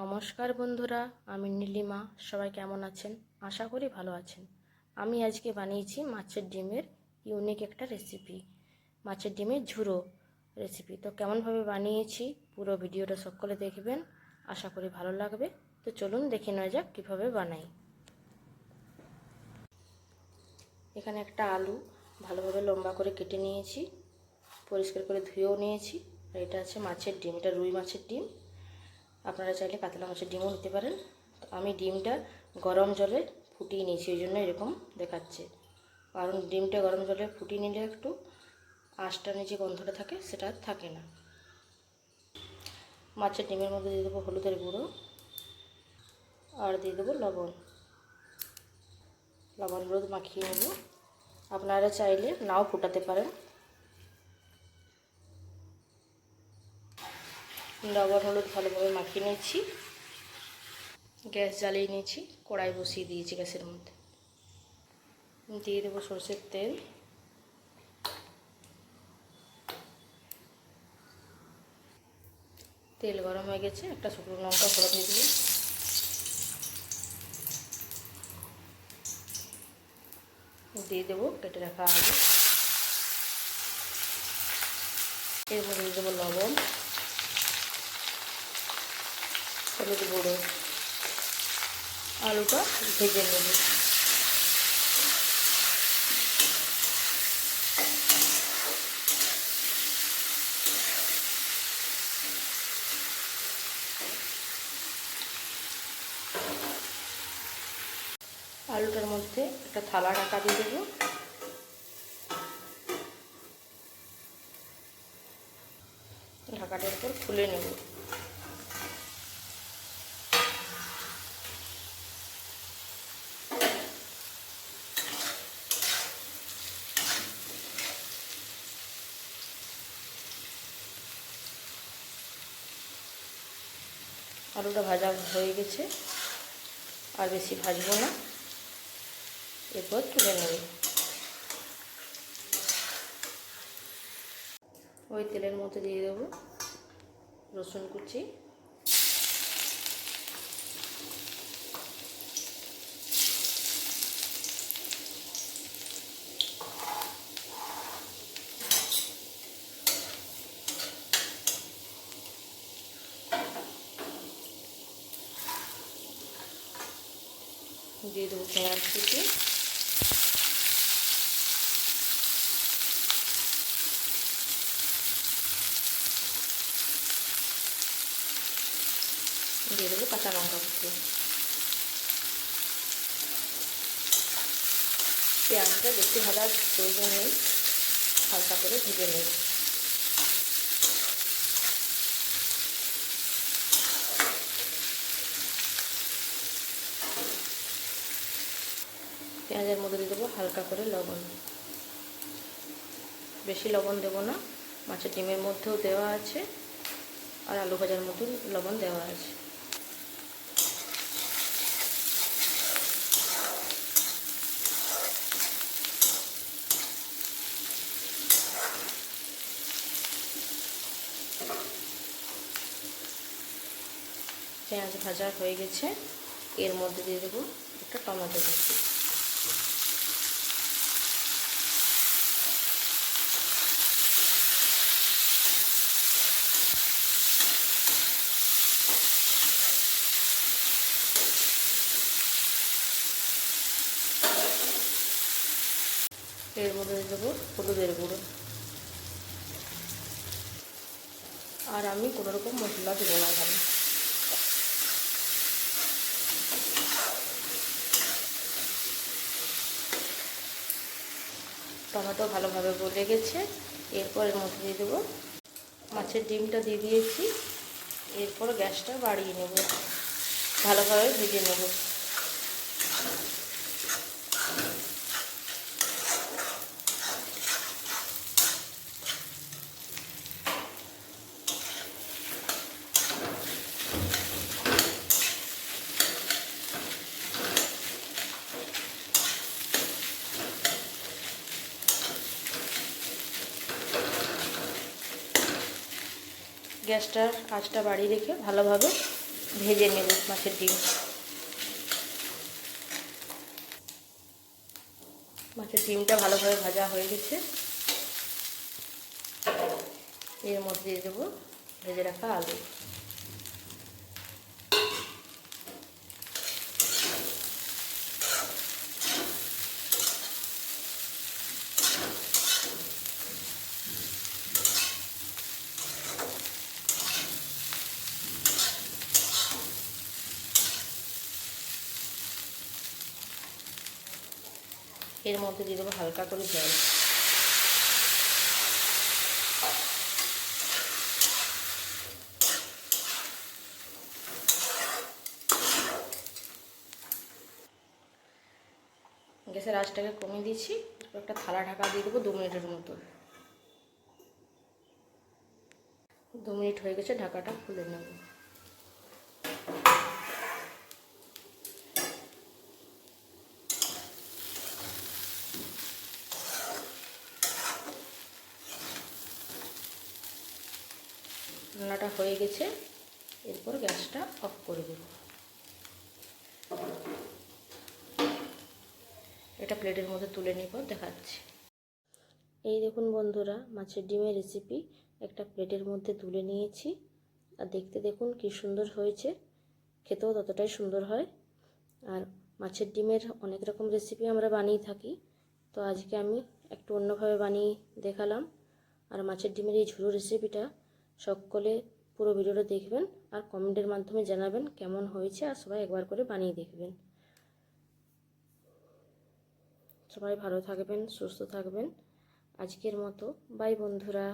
নমস্কার বন্ধুরা, আমি নীলিমা। সবাই কেমন আছেন? আশা করি ভালো আছেন। আমি আজকে বানিয়েছি মাছের ডিমের ইউনিক একটা রেসিপি মাছের ডিমের ঝুরো রেসিপি তো কেমনভাবে বানিয়েছি পুরো ভিডিওটা সকলে দেখবেন, আশা করি ভালো লাগবে। তো চলুন দেখে নেওয়া যাক কীভাবে বানাই। এখানে একটা আলু ভালোভাবে লম্বা করে কেটে নিয়েছি, পরিষ্কার করে ধুয়েও নিয়েছি, আর এটা আছে মাছের ডিম, এটা রুই মাছের ডিম। আপনারা চাইলে কাতলা মাছের ডিমও নিতে পারেন। তো আমি ডিমটা গরম জলে ফুটিয়ে নিয়েছি, ওই জন্য এরকম দেখাচ্ছে। কারণ ডিমটা গরম জলে ফুটিয়ে নিলে একটু আঁশটা নিচে গন্ধটা থাকে, সেটা থাকে না। মাছের ডিমের মধ্যে দিয়ে দেবো হলুদের গুঁড়ো আর দিয়ে দেবো লবণ। লবণ হলুদ মাখিয়ে নেব। আপনারা চাইলে নাও ফুটাতে পারেন। লবণ, হলুদ ভালোভাবে মাখিয়ে নিয়েছি। গ্যাস জ্বালিয়ে নিয়েছি, কড়াই বসিয়ে দিয়েছি গ্যাসের মধ্যে। দিয়ে দেবো সর্ষের তেল। তেল গরম হয়ে গেছে, একটা শুকনো লঙ্কা ফোড়া দিয়ে দিলাম। দিয়ে দেবো কেটে রাখা আলু। এর মধ্যে দেবো লবণ। হলুদ গুঁড়ো, আলুটা ভেজে নেব। আলুটার মধ্যে একটা থালা ঢাকা দিয়ে দেবো। ঢাকাটার উপর খুলে নেব। আলুটা ভাজা হয়ে গেছে। আর বেশি ভাজবো না। এরপর তুলে নেব। ওই তেলের মধ্যে দিয়ে দেবো রসুন কুচি। দিয়ে দেবো পেঁয়াজ কুচি। দিয়ে দেবো কাঁচা লঙ্কা কুচি। পেঁয়াজটা বেশি ভাজার প্রয়োজন নেই হালকা করে ভেজে নেই পেঁয়াজের মধ্যে দিয়ে দেবো হালকা করে লবণ। বেশি লবণ দেবো না, মাছের ডিমের মধ্যেও দেওয়া আছে, আর আলু ভাজার মধ্যেও লবণ দেওয়া আছে। পেঁয়াজ ভাজা হয়ে গেছে, এর মধ্যে দিয়ে দেবো একটা টমেটো কুচি। এর মধ্যে দেবো হলুদের গুঁড়ো। আর আমি কোনো রকম মশলা দেবো না এখানে। টমেটো ভালোভাবে গলে গেছে। এরপর এর মধ্যে দিয়ে দেবো মাছের ডিমটা দিয়ে দিয়েছি। এরপর গ্যাসটা বাড়িয়ে নেব। ভালোভাবে ভেজে নেব। গ্যাসটার আঁচটা বাড়িয়ে রেখে ভালোভাবে ভেজে নেব মাছের ডিম। মাছের ডিমটা ভালোভাবে ভাজা হয়ে গেছে। এর মধ্যে দিয়ে দেবো, ভেজে রাখা আলু। এর মধ্যে দিয়ে দেবো হালকা করে জল। গ্যাসের আঁচটাকে কমিয়ে এরপর একটা থালা ঢাকা দিয়ে দেবো দু মিনিটের মতো। দু মিনিট হয়ে গেছে, ঢাকাটা খুলে নেব। রান্নাটা হয়ে গেছে, এরপর গ্যাসটা অফ করে দেব। এটা প্লেটের মধ্যে তুলে নিব, দেখাচ্ছি। এই দেখুন বন্ধুরা, মাছের ডিমের রেসিপি একটা প্লেটের মধ্যে তুলে নিয়েছি। আর দেখতে দেখুন কি সুন্দর হয়েছে। খেতেও ততটাই সুন্দর হয়। আর মাছের ডিমের অনেক রকম রেসিপি আমরা বানিয়ে থাকি। তো আজকে আমি একটু অন্যভাবে বানিয়ে দেখালাম। আর মাছের ডিমের এই ঝুড়ো রেসিপিটা সকলে পুরো ভিডিওটা দেখবেন আর কমেন্টের মাধ্যমে জানাবেন কেমন হয়েছে আর সবাই একবার করে বানিয়ে দেখবেন। সবাই ভালো থাকবেন, সুস্থ থাকবেন। আজকের মতো। বাই বন্ধুরা।